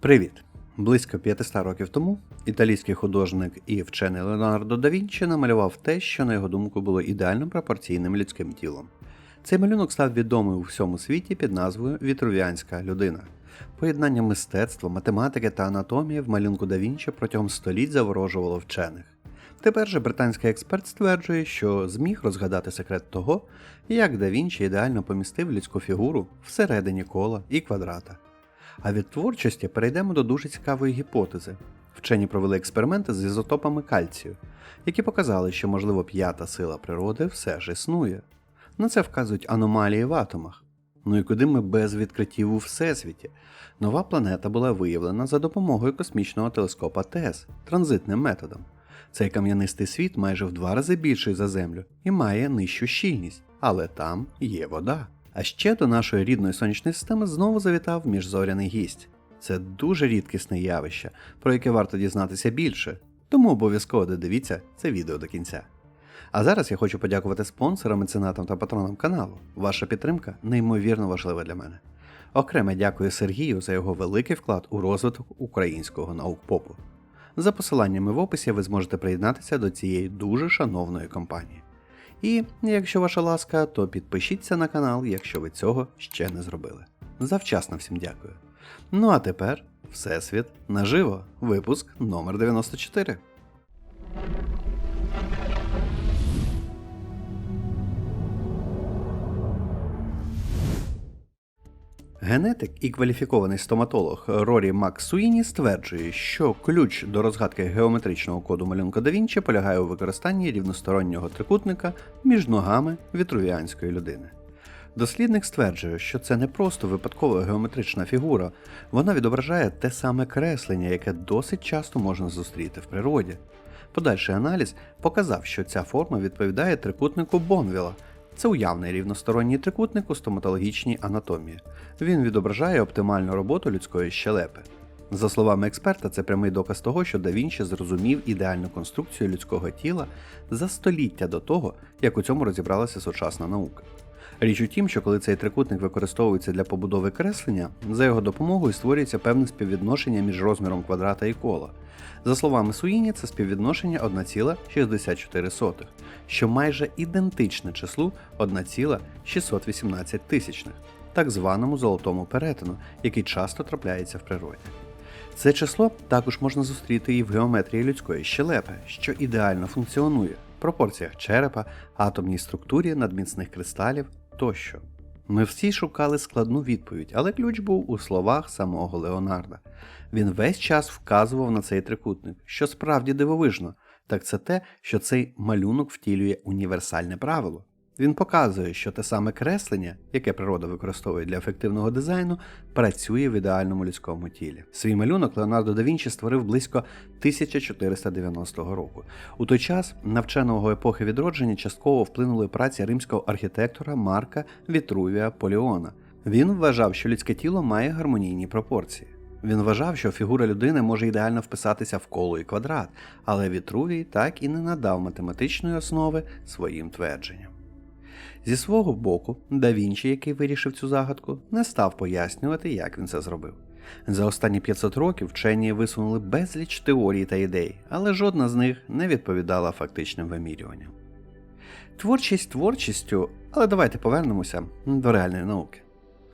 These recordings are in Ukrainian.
Привіт! Близько 500 років тому італійський художник і вчений Леонардо да Вінчі намалював те, що, на його думку, було ідеально пропорційним людським тілом. Цей малюнок став відомий у всьому світі під назвою Вітрувіанська людина. Поєднання мистецтва, математики та анатомії в малюнку да Вінчі протягом століть заворожувало вчених. Тепер же британський експерт стверджує, що зміг розгадати секрет того, як да Вінчі ідеально помістив людську фігуру всередині кола і квадрата. А від творчості перейдемо до дуже цікавої гіпотези. Вчені провели експерименти з ізотопами кальцію, які показали, що, можливо, п'ята сила природи все ж існує. На це вказують аномалії в атомах. Ну і куди ми без відкриттів у всесвіті? Нова планета була виявлена за допомогою космічного телескопа ТЕС транзитним методом. Цей кам'янистий світ майже в два рази більший за Землю і має нижчу щільність, але там є вода. А ще до нашої рідної сонячної системи знову завітав міжзоряний гість. Це дуже рідкісне явище, про яке варто дізнатися більше, тому обов'язково додивіться це відео до кінця. А зараз я хочу подякувати спонсорам, меценатам та патронам каналу. Ваша підтримка неймовірно важлива для мене. Окремо дякую Сергію за його великий вклад у розвиток українського наукпопу. За посиланнями в описі ви зможете приєднатися до цієї дуже шановної компанії. І, якщо ваша ласка, то підпишіться на канал, якщо ви цього ще не зробили. Завчасно всім дякую. Ну а тепер Всесвіт наживо, випуск номер 94. Генетик і кваліфікований стоматолог Рорі Максуїні стверджує, що ключ до розгадки геометричного коду малюнка да Вінчі полягає у використанні рівностороннього трикутника між ногами вітрувіанської людини. Дослідник стверджує, що це не просто випадкова геометрична фігура, вона відображає те саме креслення, яке досить часто можна зустріти в природі. Подальший аналіз показав, що ця форма відповідає трикутнику Бонвіла. Це уявний рівносторонній трикутник у стоматологічній анатомії. Він відображає оптимальну роботу людської щелепи. За словами експерта, це прямий доказ того, що да Вінчі зрозумів ідеальну конструкцію людського тіла за століття до того, як у цьому розібралася сучасна наука. Річ у тім, що коли цей трикутник використовується для побудови креслення, за його допомогою створюється певне співвідношення між розміром квадрата і кола. За словами Суїні, це співвідношення 1,64, що майже ідентичне числу 1,618 тисячних, так званому золотому перетину, який часто трапляється в природі. Це число також можна зустріти і в геометрії людської щелепи, що ідеально функціонує в пропорціях черепа, атомній структурі надміцних кристалів тощо. Ми всі шукали складну відповідь, але ключ був у словах самого Леонарда. Він весь час вказував на цей трикутник, що справді дивовижно, так це те, що цей малюнок втілює універсальне правило. Він показує, що те саме креслення, яке природа використовує для ефективного дизайну, працює в ідеальному людському тілі. Свій малюнок Леонардо да Вінчі створив близько 1490 року. У той час на вченого епохи відродження частково вплинули праці римського архітектора Марка Вітрувія Поліона. Він вважав, що людське тіло має гармонійні пропорції. Він вважав, що фігура людини може ідеально вписатися в коло і квадрат, але Вітрувій так і не надав математичної основи своїм твердженням. Зі свого боку, да Вінчі, який вирішив цю загадку, не став пояснювати, як він це зробив. За останні 500 років вчені висунули безліч теорій та ідей, але жодна з них не відповідала фактичним вимірюванням. Творчість творчістю, але давайте повернемося до реальної науки.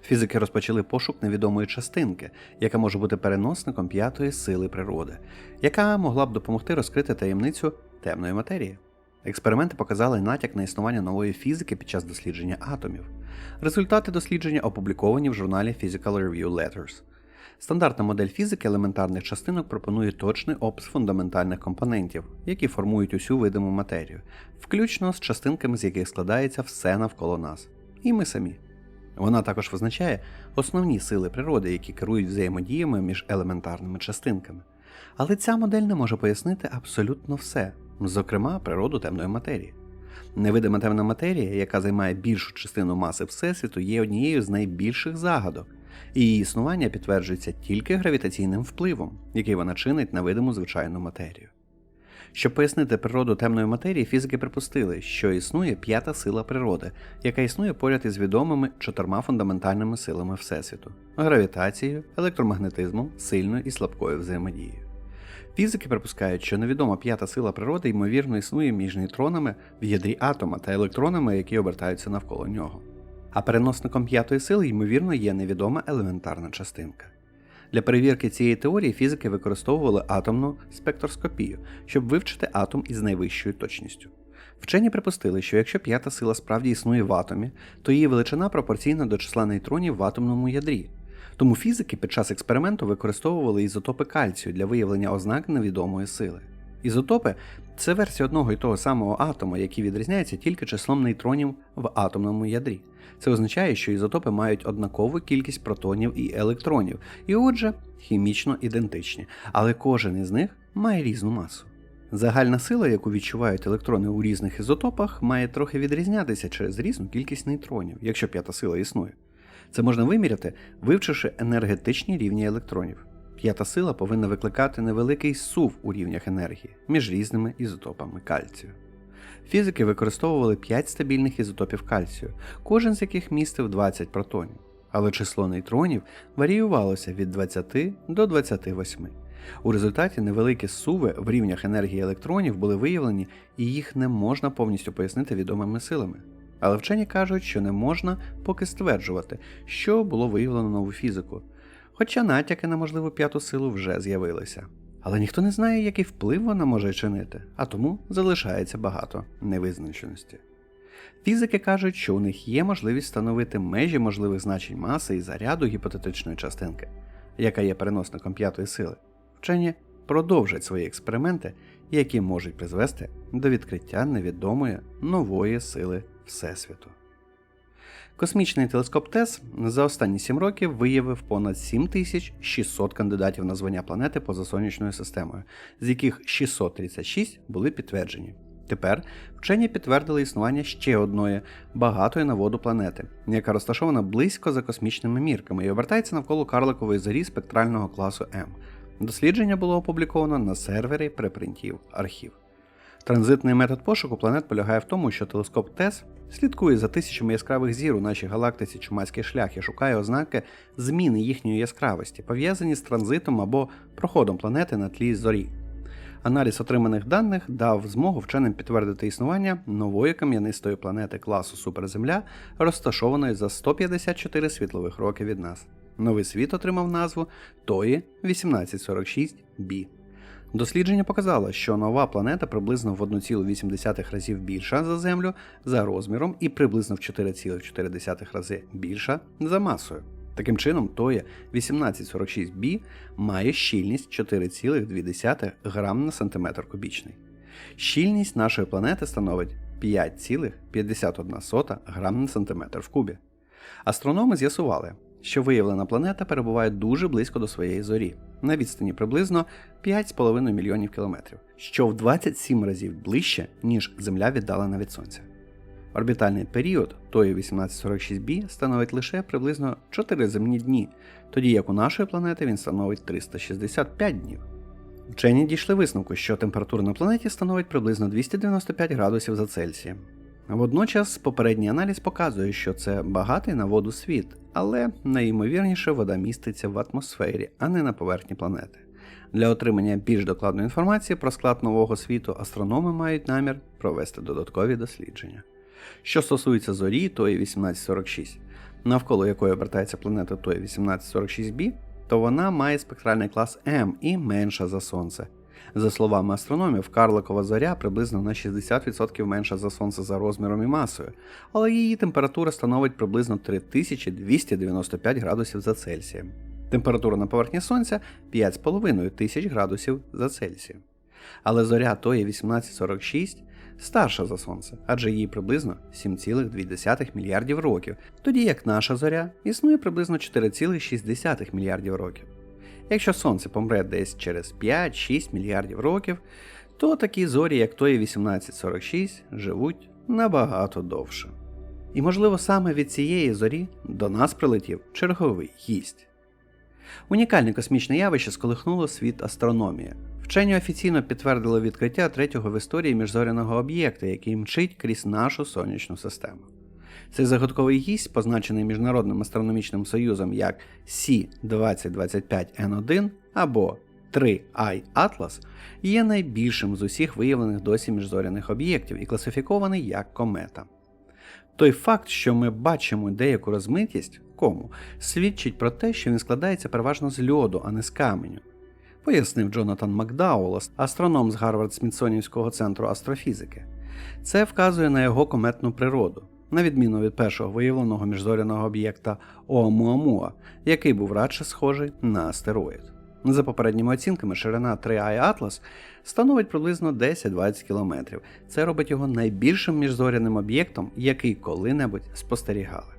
Фізики розпочали пошук невідомої частинки, яка може бути переносником п'ятої сили природи, яка могла б допомогти розкрити таємницю темної матерії. Експерименти показали натяк на існування нової фізики під час дослідження атомів. Результати дослідження опубліковані в журналі Physical Review Letters. Стандартна модель фізики елементарних частинок пропонує точний опис фундаментальних компонентів, які формують усю видиму матерію, включно з частинками, з яких складається все навколо нас, і ми самі. Вона також визначає основні сили природи, які керують взаємодіями між елементарними частинками. Але ця модель не може пояснити абсолютно все, зокрема природу темної матерії. Невидима темна матерія, яка займає більшу частину маси Всесвіту, є однією з найбільших загадок, і її існування підтверджується тільки гравітаційним впливом, який вона чинить на видиму звичайну матерію. Щоб пояснити природу темної матерії, фізики припустили, що існує п'ята сила природи, яка існує поряд із відомими чотирма фундаментальними силами Всесвіту гравітацією, електромагнетизмом, сильною і слабкою взаємодією. Фізики припускають, що невідома п'ята сила природи ймовірно існує між нейтронами в ядрі атома та електронами, які обертаються навколо нього. А переносником п'ятої сили, ймовірно, є невідома елементарна частинка. Для перевірки цієї теорії фізики використовували атомну спектроскопію, щоб вивчити атом із найвищою точністю. Вчені припустили, що якщо п'ята сила справді існує в атомі, то її величина пропорційна до числа нейтронів в атомному ядрі. Тому фізики під час експерименту використовували ізотопи кальцію для виявлення ознак невідомої сили. Ізотопи це версія одного і того самого атома, який відрізняється тільки числом нейтронів в атомному ядрі. Це означає, що ізотопи мають однакову кількість протонів і електронів, і отже, хімічно ідентичні, але кожен із них має різну масу. Загальна сила, яку відчувають електрони у різних ізотопах, має трохи відрізнятися через різну кількість нейтронів, якщо п'ята сила існує. Це можна виміряти, вивчивши енергетичні рівні електронів. П'ята сила повинна викликати невеликий сув у рівнях енергії між різними ізотопами кальцію. Фізики використовували 5 стабільних ізотопів кальцію, кожен з яких містив 20 протонів, але число нейтронів варіювалося від 20 до 28. У результаті невеликі суви в рівнях енергії електронів були виявлені, і їх не можна повністю пояснити відомими силами. Але вчені кажуть, що не можна поки стверджувати, що було виявлено нову фізику, хоча натяки на можливу п'яту силу вже з'явилися. Але ніхто не знає, який вплив вона може чинити, а тому залишається багато невизначеності. Фізики кажуть, що у них є можливість встановити межі можливих значень маси і заряду гіпотетичної частинки, яка є переносником п'ятої сили. Вчені продовжать свої експерименти, які можуть призвести до відкриття невідомої нової сили Всесвіту. Космічний телескоп ТЕС за останні 7 років виявив понад 7600 кандидатів на звання планети поза сонячною системою, з яких 636 були підтверджені. Тепер вчені підтвердили існування ще одної багатої на воду планети, яка розташована близько за космічними мірками і обертається навколо карликової зорі спектрального класу М. Дослідження було опубліковано на сервері препринтів архів. Транзитний метод пошуку планет полягає в тому, що телескоп ТЕС слідкує за тисячами яскравих зір у нашій галактиці Чумацький шлях і шукає ознаки зміни їхньої яскравості, пов'язані з транзитом або проходом планети на тлі зорі. Аналіз отриманих даних дав змогу вченим підтвердити існування нової кам'янистої планети класу Суперземля, розташованої за 154 світлових роки від нас. Новий світ отримав назву Тої 1846b. Дослідження показало, що нова планета приблизно в 1,8 разів більша за Землю за розміром і приблизно в 4,4 рази більша за масою. Таким чином, Тоя 1846b має щільність 4,2 грам на сантиметр кубічний. Щільність нашої планети становить 5,51 грам на сантиметр в кубі. Астрономи з'ясували, що виявлена планета перебуває дуже близько до своєї зорі, на відстані приблизно 5,5 мільйонів кілометрів, що в 27 разів ближче, ніж Земля віддалена від Сонця. Орбітальний період тої 1846b становить лише приблизно 4 земні дні, тоді як у нашої планети він становить 365 днів. Вчені дійшли висновку, що температура на планеті становить приблизно 295 градусів за Цельсієм. Водночас попередній аналіз показує, що це багатий на воду світ, але найімовірніше вода міститься в атмосфері, а не на поверхні планети. Для отримання більш докладної інформації про склад нового світу астрономи мають намір провести додаткові дослідження. Що стосується зорі тої 1846, навколо якої обертається планета тої 1846b, то вона має спектральний клас М і менша за Сонце. За словами астрономів, Карликова зоря приблизно на 60% менша за Сонце за розміром і масою, але її температура становить приблизно 3295 градусів за Цельсієм. Температура на поверхні Сонця 5,5 тисяч градусів за Цельсієм. Але зоря тої 1846 старша за Сонце, адже їй приблизно 7,2 мільярдів років, тоді як наша зоря існує приблизно 4,6 мільярдів років. Якщо Сонце помре десь через 5-6 мільярдів років, то такі зорі, як тої 1846, живуть набагато довше. І можливо саме від цієї зорі до нас прилетів черговий гість. Унікальне космічне явище сколихнуло світ астрономії. Вчені офіційно підтвердили відкриття третього в історії міжзоряного об'єкта, який мчить крізь нашу сонячну систему. Цей загадковий гість, позначений Міжнародним астрономічним союзом як C2025N1 або 3I Atlas, є найбільшим з усіх виявлених досі міжзоряних об'єктів і класифікований як комета. Той факт, що ми бачимо деяку розмитість кому, свідчить про те, що він складається переважно з льоду, а не з каменю. Пояснив Джонатан Макдаул, астроном з Гарвард Смітсонівського центру астрофізики. Це вказує на його кометну природу, на відміну від першого виявленого міжзоряного об'єкта Оумуамуа, який був радше схожий на астероїд. За попередніми оцінками, ширина 3I Atlas становить приблизно 10-20 км. Це робить його найбільшим міжзоряним об'єктом, який коли-небудь спостерігали.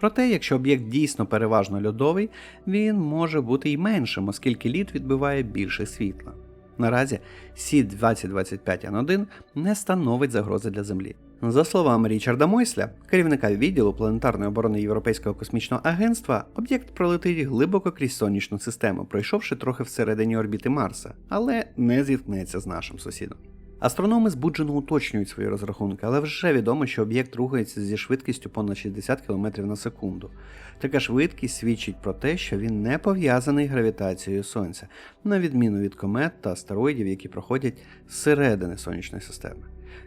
Проте, якщо об'єкт дійсно переважно льодовий, він може бути й меншим, оскільки лід відбиває більше світла. Наразі Сі-2025N1 не становить загрози для Землі. За словами Річарда Мойсля, керівника відділу планетарної оборони Європейського космічного агентства, об'єкт пролетить глибоко крізь сонячну систему, пройшовши трохи всередині орбіти Марса, але не зіткнеться з нашим сусідом. Астрономи збуджено уточнюють свої розрахунки, але вже відомо, що об'єкт рухається зі швидкістю понад 60 км на секунду. Така швидкість свідчить про те, що він не пов'язаний гравітацією Сонця, на відміну від комет та астероїдів, які проходять зсередини сонячної системи.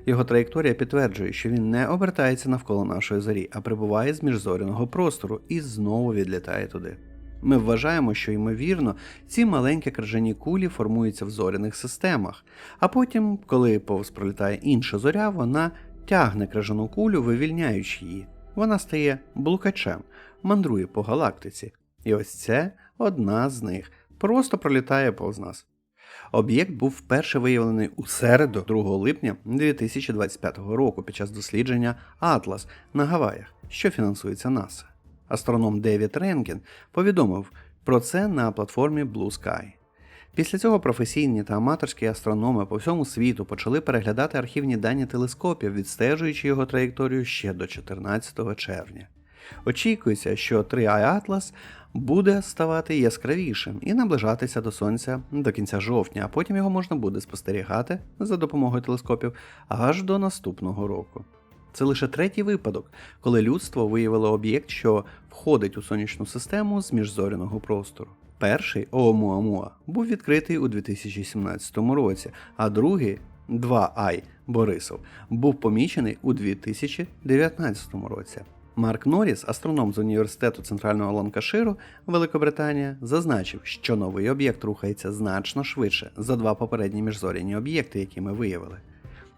Його траєкторія підтверджує, що він не обертається навколо нашої зорі, а прибуває з міжзоряного простору і знову відлітає туди. Ми вважаємо, що ймовірно ці маленькі крижані кулі формуються в зоряних системах, а потім, коли повз пролітає інша зоря, вона тягне крижану кулю, вивільняючи її. Вона стає блукачем, мандрує по галактиці. І ось це одна з них, просто пролітає повз нас. Об'єкт був вперше виявлений у середу, 2 липня 2025 року під час дослідження Атлас на Гаваях, що фінансується НАСА. Астроном Девід Ренкін повідомив про це на платформі Blue Sky. Після цього професійні та аматорські астрономи по всьому світу почали переглядати архівні дані телескопів, відстежуючи його траєкторію ще до 14 червня. Очікується, що 3I Atlas буде ставати яскравішим і наближатися до Сонця до кінця жовтня, а потім його можна буде спостерігати за допомогою телескопів аж до наступного року. Це лише третій випадок, коли людство виявило об'єкт, що входить у сонячну систему з міжзоряного простору. Перший Оумуамуа був відкритий у 2017 році, а другий 2I Борисов був помічений у 2019 році. Марк Норріс, астроном з університету Центрального Ланкаширу, Великобританія, зазначив, що новий об'єкт рухається значно швидше за два попередні міжзоряні об'єкти, які ми виявили.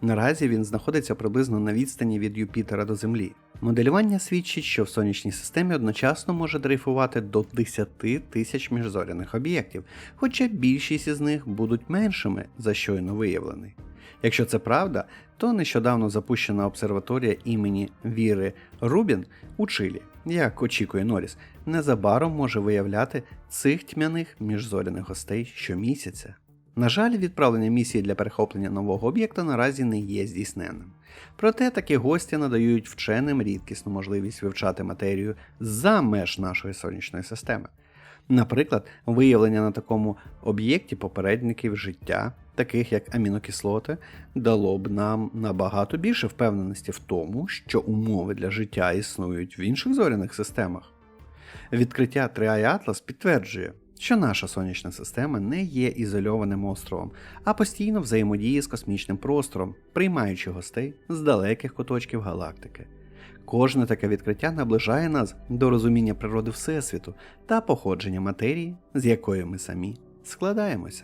Наразі він знаходиться приблизно на відстані від Юпітера до Землі. Моделювання свідчить, що в сонячній системі одночасно може дрейфувати до 10 тисяч міжзоряних об'єктів, хоча більшість із них будуть меншими за щойно виявлений. Якщо це правда, то нещодавно запущена обсерваторія імені Віри Рубін у Чилі, як очікує Норріс, незабаром може виявляти цих тьмяних міжзоряних гостей щомісяця. На жаль, відправлення місії для перехоплення нового об'єкта наразі не є здійсненним. Проте такі гості надають вченим рідкісну можливість вивчати матерію за меж нашої сонячної системи. Наприклад, виявлення на такому об'єкті попередників життя, таких як амінокислоти, дало б нам набагато більше впевненості в тому, що умови для життя існують в інших зоряних системах. Відкриття Atlas підтверджує, що наша сонячна система не є ізольованим островом, а постійно взаємодіє з космічним простором, приймаючи гостей з далеких куточків галактики. Кожне таке відкриття наближає нас до розуміння природи Всесвіту та походження матерії, з якої ми самі складаємося.